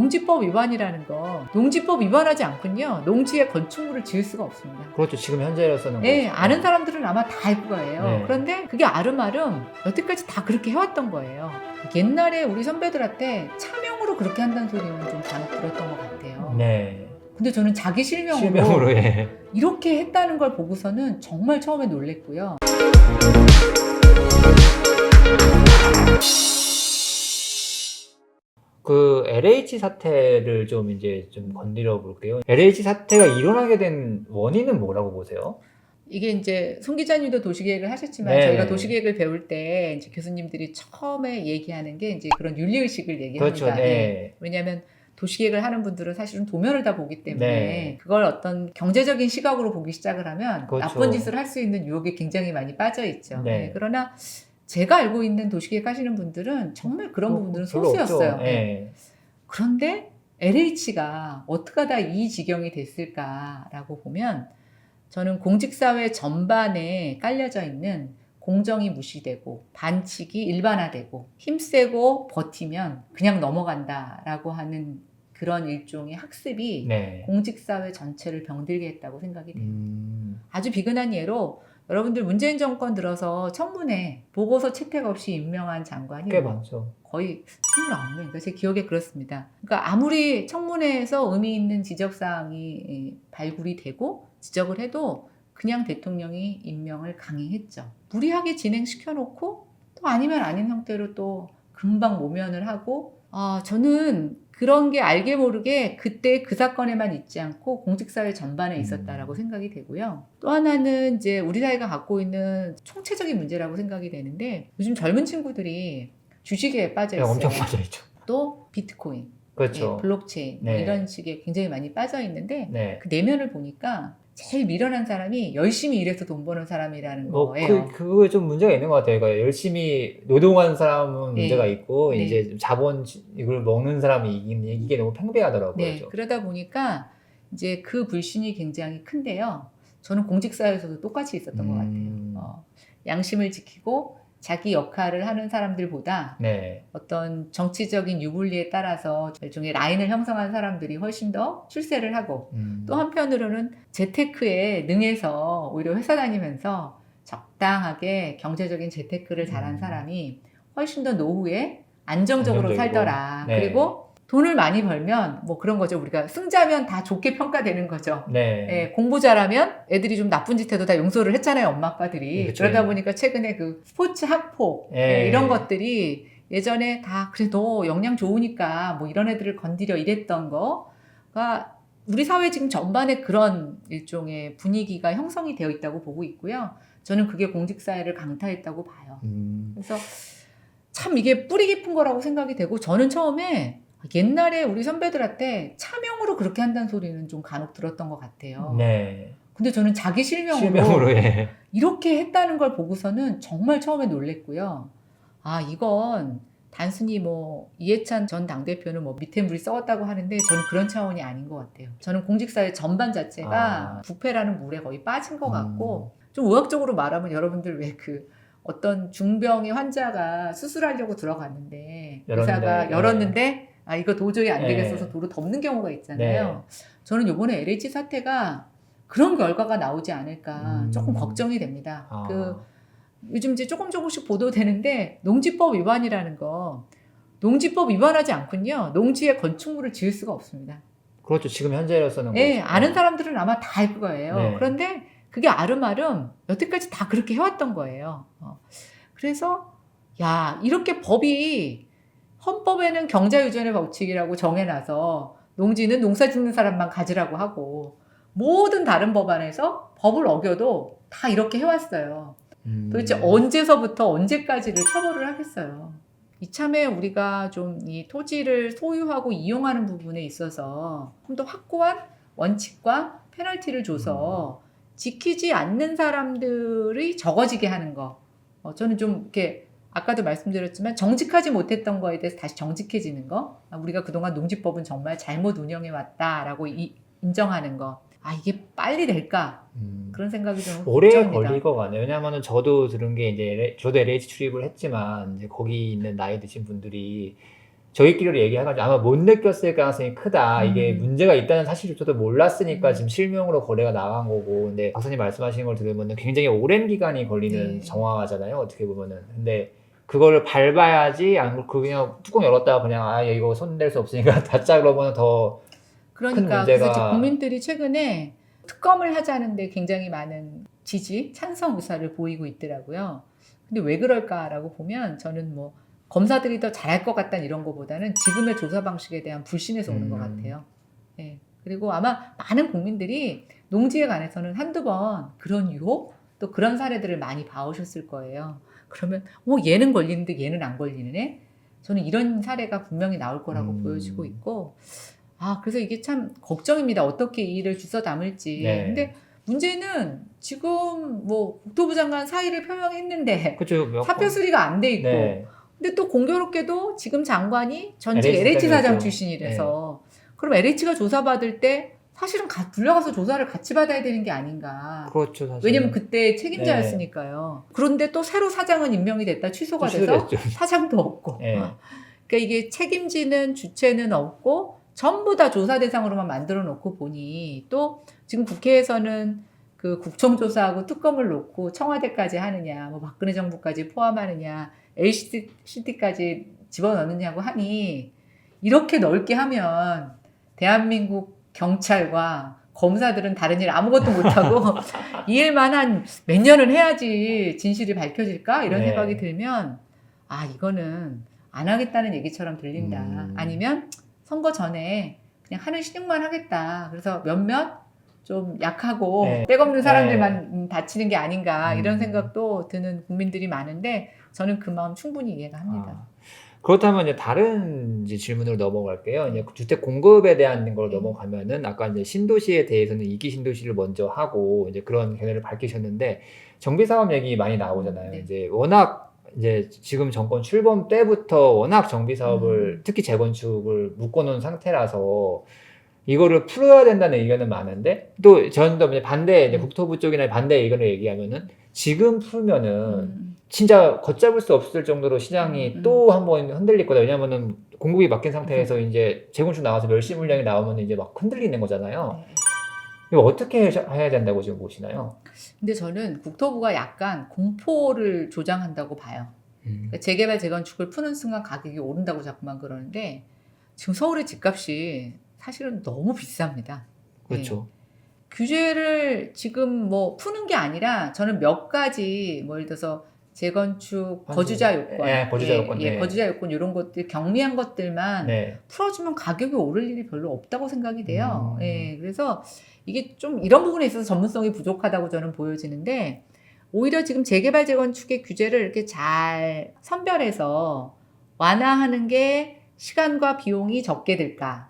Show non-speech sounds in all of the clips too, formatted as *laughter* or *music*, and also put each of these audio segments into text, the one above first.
농지법 위반이라는 거 농지법 위반하지 않군요. 농지에 건축물을 지을 수가 없습니다. 그렇죠. 지금 현재로서는 예, 그렇죠. 아는 사람들은 아마 다 알 거예요. 네. 그런데 그게 아름아름 여태까지 다 그렇게 해왔던 거예요. 옛날에 우리 선배들한테 차명으로 그렇게 한다는 소리는 좀 간혹 들었던 것 같아요. 네. 근데 저는 자기 실명으로, 실명으로 예. 이렇게 했다는 걸 보고서는 정말 처음에 놀랬고요. 그 LH 사태를 좀 이제 좀 건드려 볼게요. LH 사태가 일어나게 된 원인은 뭐라고 보세요? 이게 이제 송 기자님도 도시계획을 하셨지만 네. 저희가 도시계획을 배울 때 이제 교수님들이 처음에 얘기하는 게 이제 그런 윤리의식을 얘기합니다. 그렇죠. 예. 네. 왜냐하면 도시계획을 하는 분들은 사실은 도면을 다 보기 때문에 네. 그걸 어떤 경제적인 시각으로 보기 시작을 하면 그렇죠. 나쁜 짓을 할 수 있는 유혹이 굉장히 많이 빠져 있죠. 네. 네, 그러나 제가 알고 있는 도시계획 하시는 분들은 정말 그런 부분들은 별로 없죠. 소수였어요. 네. 예. 그런데 LH가 어떻게 하다 이 지경이 됐을까라고 보면 저는 공직사회 전반에 깔려져 있는 공정이 무시되고 반칙이 일반화되고 힘세고 버티면 그냥 넘어간다라고 하는 그런 일종의 학습이 네. 공직사회 전체를 병들게 했다고 생각이 돼요. 음. 아주 비근한 예로 여러분들 문재인 정권 들어서 청문회 보고서 채택 없이 임명한 장관이 꽤뭐 많죠. 거의 29명. 제 기억에 그렇습니다. 그러니까 아무리 청문회에서 의미 있는 지적 사항이 예, 발굴이 되고 지적을 해도 그냥 대통령이 임명을 강행했죠. 무리하게 진행시켜 놓고 또 아니면 아닌 형태로 또 금방 모면을 하고 아, 저는 그런 게 알게 모르게 그때 그 사건에만 있지 않고 공직사회 전반에 있었다라고 음. 생각이 되고요. 또 하나는 이제 우리 사회가 갖고 있는 총체적인 문제라고 생각이 되는데 요즘 젊은 친구들이 주식에 빠져 네, 있어요. 엄청 빠져 있죠. 또 비트코인, 그렇죠. 예, 블록체인 뭐 네. 이런 식의 굉장히 많이 빠져 있는데 네. 그 내면을 보니까 제일 미련한 사람이 열심히 일해서 돈 버는 사람이라는 뭐 거예요. 그, 그거에 좀 문제가 있는 것 같아요. 그러니까 열심히 노동하는 사람은 네. 문제가 있고 네. 이제 자본 이걸 먹는 사람이 이기는 이게 너무 팽배하더라고요. 네, 좀. 그러다 보니까 이제 그 불신이 굉장히 큰데요. 저는 공직사회에서도 똑같이 있었던 것 같아요. 음. 어, 양심을 지키고 자기 역할을 하는 사람들보다 네. 어떤 정치적인 유불리에 따라서 일종의 라인을 형성한 사람들이 훨씬 더 출세를 하고 음. 또 한편으로는 재테크에 능해서 오히려 회사 다니면서 적당하게 경제적인 재테크를 잘한 음. 사람이 훨씬 더 노후에 안정적으로 안정적이고. 살더라. 네. 그리고 돈을 많이 벌면 뭐 그런 거죠. 우리가 승자면 다 좋게 평가되는 거죠. 네. 예, 공부 잘하면 애들이 좀 나쁜 짓 해도 다 용서를 했잖아요, 엄마 아빠들이. 그쵸. 그러다 보니까 최근에 그 스포츠 학폭 예. 예, 이런 것들이 예전에 다 그래 너 역량 좋으니까 뭐 이런 애들을 건드려 이랬던 거가 우리 사회 지금 전반에 그런 일종의 분위기가 형성이 되어 있다고 보고 있고요. 저는 그게 공직사회를 강타했다고 봐요. 음. 그래서 참 이게 뿌리 깊은 거라고 생각이 되고 저는 처음에 옛날에 우리 선배들한테 차명으로 그렇게 한다는 소리는 좀 간혹 들었던 것 같아요. 네. 근데 저는 자기 실명으로, 실명으로 예. 이렇게 했다는 걸 보고서는 정말 처음에 놀랬고요. 아, 이건 단순히 뭐 이해찬 전 당대표는 뭐 밑에 물이 썩었다고 하는데 저는 그런 차원이 아닌 것 같아요. 저는 공직사회 전반 자체가 아. 부패라는 물에 거의 빠진 것 음. 같고 좀 의학적으로 말하면 여러분들 왜그 어떤 중병의 환자가 수술하려고 들어갔는데 의사가 네. 열었는데 아 이거 도저히 안 네. 되겠어서 도로 덮는 경우가 있잖아요. 네. 저는 이번에 LH 사태가 그런 결과가 나오지 않을까 음. 조금 걱정이 됩니다. 아. 그 요즘 이제 조금 조금씩 보도되는데 농지법 위반이라는 거 농지법 위반하지 않군요. 농지에 건축물을 지을 수가 없습니다. 그렇죠. 지금 현재로서는 예, 그렇죠. 아는 사람들은 아마 다 알 거예요. 네. 그런데 그게 아름아름 여태까지 다 그렇게 해왔던 거예요. 어. 그래서 야 이렇게 법이 헌법에는 경자유전의 법칙이라고 정해놔서 농지는 농사 짓는 사람만 가지라고 하고 모든 다른 법안에서 법을 어겨도 다 이렇게 해왔어요. 음. 도대체 언제서부터 언제까지를 처벌을 하겠어요. 이참에 우리가 좀 이 토지를 소유하고 이용하는 부분에 있어서 좀 더 확고한 원칙과 페널티를 줘서 지키지 않는 사람들이 적어지게 하는 거. 어, 저는 좀 이렇게 아까도 말씀드렸지만 정직하지 못했던 거에 대해서 다시 정직해지는 거. 아, 우리가 그동안 농지법은 정말 잘못 운영해 왔다라고 이- 인정하는 거. 아 이게 빨리 될까 음. 그런 생각이 좀 오래 걱정입니다. 걸릴 것 같네요. 왜냐하면 저도 들은 게 이제 저도 LH 출입을 했지만 이제 거기 있는 나이 드신 분들이 저희끼리 얘기해가지고 아마 못 느꼈을 가능성이 크다. 이게 음. 문제가 있다는 사실조차도 몰랐으니까 음. 지금 실명으로 거래가 나간 거고. 근데 박사님 말씀하시는 걸 들으면 굉장히 오랜 기간이 걸리는 네. 정화잖아요. 어떻게 보면은. 근데 그거를 밟아야지 안그 그냥 뚜껑 열었다가 그냥 아 얘 이거 손 댈 수 없으니까 *laughs* 닫자 그러면 더 그러니까 문제가- 그래서 국민들이 최근에 특검을 하자는데 굉장히 많은 지지, 찬성 의사를 보이고 있더라고요. 근데 왜 그럴까라고 보면 저는 뭐 검사들이 더 잘할 것 같다는 이런 거보다는 지금의 조사 방식에 대한 불신에서 오는 것 음. 같아요. 예. 그리고 아마 많은 국민들이 농지에 관해서는 한두 번 그런 유혹 또 그런 사례들을 많이 봐오셨을 거예요. 그러면 어 얘는 걸리는데 얘는 안 걸리는 애? 저는 이런 사례가 분명히 나올 거라고 음. 보여지고 있고 아 그래서 이게 참 걱정입니다. 어떻게 이 일을 주워 담을지. 네. 근데 문제는 지금 뭐 국토부 장관 사의를 표명했는데 *laughs* 사표 건- 수리가 안 돼 있고 네. 근데 또 공교롭게도 지금 장관이 전직 LH LH 사장. 출신이라서 그럼 LH가 조사받을 때 사실은 가, 불려가서 조사를 같이 받아야 되는 게 아닌가. 그렇죠. 사실. 왜냐면 그때 책임자였으니까요. 그런데 또 새로 사장은 임명이 됐다 취소가 돼서 취소됐죠. *laughs* 사장도 없고. 네. 어. 그러니까 이게 책임지는 주체는 없고 전부 다 조사 대상으로만 만들어 놓고 보니 또 지금 국회에서는 그 국정조사하고 특검을 놓고 청와대까지 하느냐, 뭐 박근혜 정부까지 포함하느냐, LCT까지 집어넣느냐고 하니 이렇게 넓게 하면 대한민국 경찰과 검사들은 다른 일 아무것도 못하고 *laughs* 이 일만 한 몇 년은 해야지 진실이 밝혀질까 이런 네. 생각이 들면 아 이거는 안 하겠다는 얘기처럼 들린다 음. 아니면 선거 전에 그냥 하는 신용만 하겠다 그래서 몇몇 좀 약하고 네. 백 없는 사람들만 음, 다치는 게 아닌가 이런 음. 생각도 드는 국민들이 많은데 저는 그 마음 충분히 이해가 합니다. 아, 그렇다면 이제 다른 이제 질문으로 넘어갈게요. 이제 주택 공급에 대한 걸 네. 넘어가면은 아까 이제 신도시에 대해서는 이기 신도시를 먼저 하고 이제 그런 견해를 밝히셨는데 정비 사업 얘기 많이 나오잖아요. 네. 이제 워낙 이제 지금 정권 출범 때부터 워낙 정비 사업을 음. 특히 재건축을 묶어놓은 상태라서 이거를 풀어야 된다는 의견은 많은데 또 저는 이제 반대 이제 음. 국토부 쪽이나 반대 의견을 얘기하면은 지금 풀면은 음. 진짜 걷잡을 수 없을 정도로 시장이 음. 또 한 번 흔들릴 거다. 왜냐면은 공급이 막힌 상태에서 이제 재건축 나와서 멸시 물량이 나오면 이제 막 흔들리는 거잖아요. 네. 이거 어떻게 해- 해야 된다고 지금 보시나요? 근데 저는 국토부가 약간 공포를 조장한다고 봐요. 그러니까 재개발 재건축을 푸는 순간 가격이 오른다고 자꾸만 그러는데 지금 서울의 집값이 사실은 너무 비쌉니다. 그렇죠. 규제를 지금 뭐 푸는 게 아니라 저는 몇 가지 뭐 예를 들어서 재건축 거주자 요건, 예, 거주자 요건, 예, 네. 거주자 요건 이런 것들 경미한 것들만 네. 풀어주면 가격이 오를 일이 별로 없다고 생각이 돼요. 음. 예, 그래서 이게 좀 이런 부분에 있어서 전문성이 부족하다고 저는 보여지는데 오히려 지금 재개발 재건축의 규제를 이렇게 잘 선별해서 완화하는 게 시간과 비용이 적게 들까?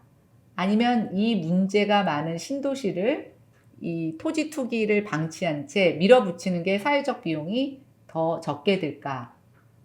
아니면 이 문제가 많은 신도시를 이 토지 투기를 방치한 채 밀어붙이는 게 사회적 비용이 더 적게 들까?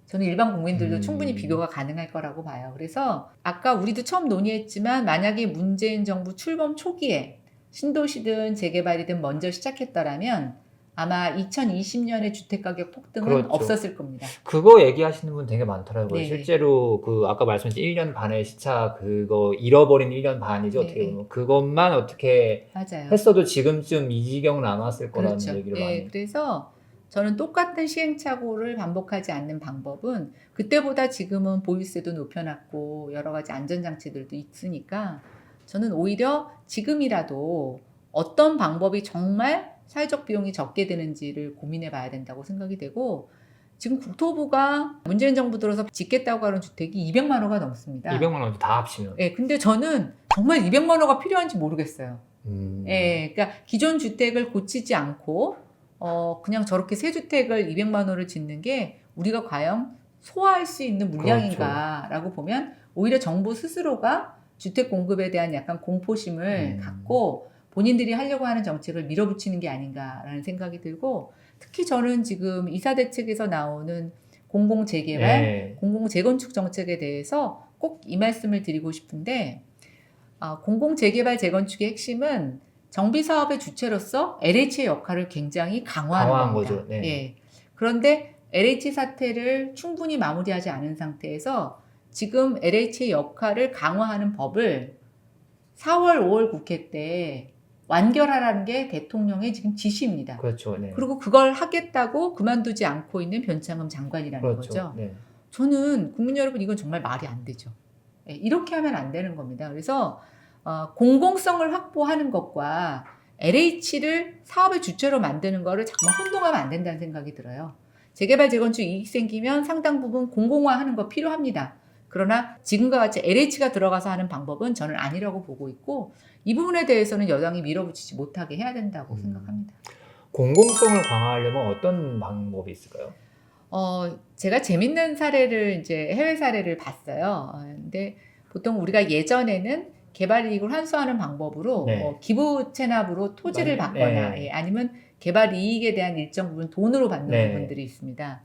저는 일반 국민들도 음. 충분히 비교가 가능할 거라고 봐요. 그래서 아까 우리도 처음 논의했지만 만약에 문재인 정부 출범 초기에 신도시든 재개발이든 먼저 시작했더라면 아마 2020년의 주택가격 폭등은 그렇죠. 없었을 겁니다. 그거 얘기하시는 분 되게 많더라고요. 네. 실제로 그 아까 말씀하신 1년 반의 시차 그거 잃어버린 1년 반이죠. 어떻게 네. 보면 그것만 어떻게 맞아요. 했어도 지금쯤 이 지경 남았을 거라는 그렇죠. 얘기를 예, 많이. 그래서 저는 똑같은 시행착오를 반복하지 않는 방법은 그때보다 지금은 보유세도 높여놨고 여러 가지 안전장치들도 있으니까 저는 오히려 지금이라도 어떤 방법이 정말 사회적 비용이 적게 드는지를 고민해 봐야 된다고 생각이 되고 지금 국토부가 문재인 정부 들어서 짓겠다고 하는 주택이 200만 호가 넘습니다. 200만 원 다 합치면. 예, 근데 저는 정말 200만 호가 필요한지 모르겠어요. 음. 예, 그러니까 기존 주택을 고치지 않고 어 그냥 저렇게 새 주택을 200만 호를 짓는 게 우리가 과연 소화할 수 있는 물량인가라고 보면 오히려 정부 스스로가 주택 공급에 대한 약간 공포심을 음. 갖고 본인들이 하려고 하는 정책을 밀어붙이는 게 아닌가라는 생각이 들고 특히 저는 지금 이사 대책에서 나오는 공공 재개발 예. 공공 재건축 정책에 대해서 꼭 이 말씀을 드리고 싶은데 아, 공공 재개발 재건축의 핵심은 정비 사업의 주체로서 LH의 역할을 굉장히 강화하는 강화한 겁니다. 거죠. 네. 예. 그런데 LH 사태를 충분히 마무리하지 않은 상태에서 지금 LH의 역할을 강화하는 법을 4월, 5월 국회 때 완결하라는 게 대통령의 지금 지시입니다. 그렇죠. 네. 그리고 그걸 하겠다고 그만두지 않고 있는 변창흠 장관이라는 그렇죠. 거죠. 네. 저는 국민 여러분 이건 정말 말이 안 되죠. 예, 이렇게 하면 안 되는 겁니다. 그래서 어, 공공성을 확보하는 것과 LH를 사업의 주체로 만드는 거를 정말 혼동하면 안 된다는 생각이 들어요. 재개발 재건축 이익 생기면 상당 부분 공공화하는 거 필요합니다. 그러나 지금과 같이 LH가 들어가서 하는 방법은 저는 아니라고 보고 있고 이 부분에 대해서는 여당이 밀어붙이지 못하게 해야 된다고 음. 생각합니다. 공공성을 강화하려면 어떤 방법이 있을까요? 어, 제가 재밌는 사례를 이제 해외 사례를 봤어요. 어, 근데 보통 우리가 예전에는 개발 이익을 환수하는 방법으로 네. 어, 기부 체납으로 토지를 많이- 받거나 네. 예, 아니면 개발 이익에 대한 일정 부분 돈으로 받는 네. 부분들이 있습니다.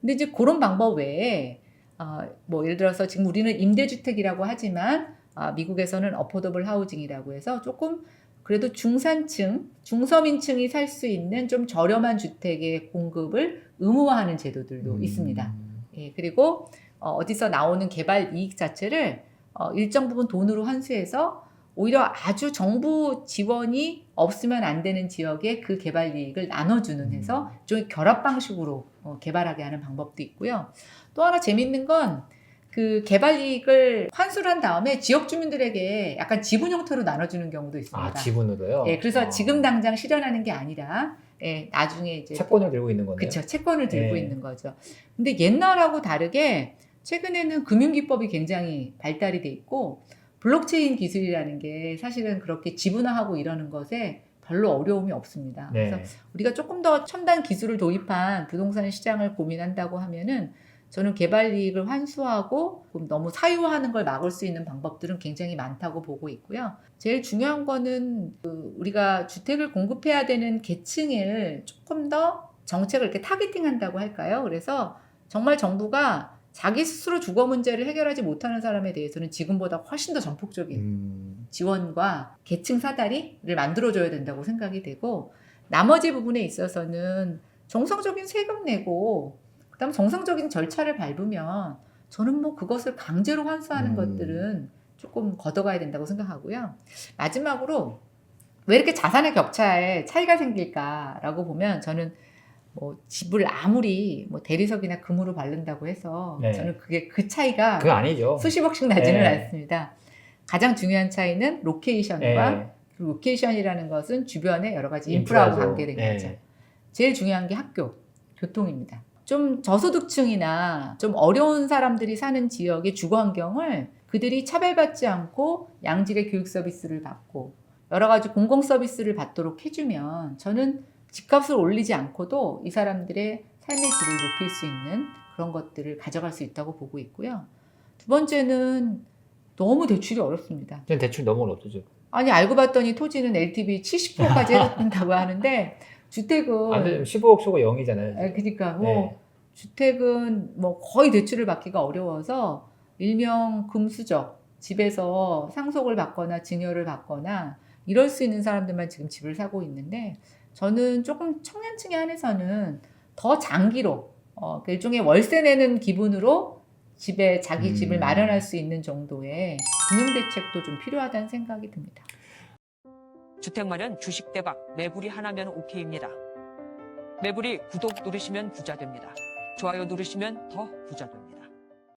근데 이제 그런 방법 외에 어, 뭐 예를 들어서 지금 우리는 임대주택이라고 하지만 아, 미국에서는 어포더블 하우징이라고 해서 조금 그래도 중산층, 중서민층이 살 수 있는 좀 저렴한 주택의 공급을 의무화하는 제도들도 음. 있습니다. 예, 그리고 어, 어디서 나오는 개발 이익 자체를 어, 일정 부분 돈으로 환수해서 오히려 아주 정부 지원이 없으면 안 되는 지역에 그 개발 이익을 나눠주는 음. 해서 좀 결합 방식으로 어, 개발하게 하는 방법도 있고요. 또 하나 재밌는 건 그 개발 이익을 환수를 한 다음에 지역 주민들에게 약간 지분 형태로 나눠주는 경우도 있습니다. 아 지분으로요? 예, 그래서 아. 지금 당장 실현하는 게 아니라 예, 나중에 이제 채권을 들고 있는 거네요. 그렇죠. 채권을 들고 네. 있는 거죠. 근데 옛날하고 다르게 최근에는 금융기법이 굉장히 발달이 돼 있고 블록체인 기술이라는 게 사실은 그렇게 지분화하고 이러는 것에 별로 어려움이 없습니다. 네. 그래서 우리가 조금 더 첨단 기술을 도입한 부동산 시장을 고민한다고 하면은 저는 개발 이익을 환수하고 좀 너무 사유화하는 걸 막을 수 있는 방법들은 굉장히 많다고 보고 있고요. 제일 중요한 거는 그 우리가 주택을 공급해야 되는 계층을 조금 더 정책을 이렇게 타겟팅한다고 할까요? 그래서 정말 정부가 자기 스스로 주거 문제를 해결하지 못하는 사람에 대해서는 지금보다 훨씬 더 전폭적인 음, 지원과 계층 사다리를 만들어줘야 된다고 생각이 되고 나머지 부분에 있어서는 정상적인 세금 내고 그다음 정상적인 절차를 밟으면 저는 뭐 그것을 강제로 환수하는 음. 것들은 조금 걷어가야 된다고 생각하고요. 마지막으로 왜 이렇게 자산의 격차에 차이가 생길까라고 보면 저는 뭐 집을 아무리 뭐 대리석이나 금으로 바른다고 해서 네. 저는 그게 그 차이가 그거 아니죠. 수십억씩 나지는 네. 않습니다. 가장 중요한 차이는 로케이션과 네. 그 로케이션이라는 것은 주변에 여러 가지 인프라하고 인프라죠. 관계된 네. 거죠. 제일 중요한 게 학교, 교통입니다. 좀 저소득층이나 좀 어려운 사람들이 사는 지역의 주거 환경을 그들이 차별받지 않고 양질의 교육 서비스를 받고 여러 가지 공공 서비스를 받도록 해주면 저는 집값을 올리지 않고도 이 사람들의 삶의 질을 높일 수 있는 그런 것들을 가져갈 수 있다고 보고 있고요. 두 번째는 너무 대출이 어렵습니다. 저는 대출 너무 어렵죠. 아니 알고 봤더니 토지는 LTV 70%까지 *laughs* 해준다고 하는데 주택은 안 되면 15억 초가 0이잖아요. 아, 그러니까 뭐 네. 주택은 뭐 거의 대출을 받기가 어려워서 일명 금수저 집에서 상속을 받거나 증여를 받거나 이럴 수 있는 사람들만 지금 집을 사고 있는데 저는 조금 청년층에 한해서는 더 장기로 어, 그 일종의 월세 내는 기분으로 집에 자기 음. 집을 마련할 수 있는 정도의 금융 대책도 좀 필요하다는 생각이 듭니다. 주택 마련 주식 대박 매불이 하나면 오케이입니다. 매불이 구독 누르시면 부자 됩니다. 좋아요 누르시면 더 부자 됩니다.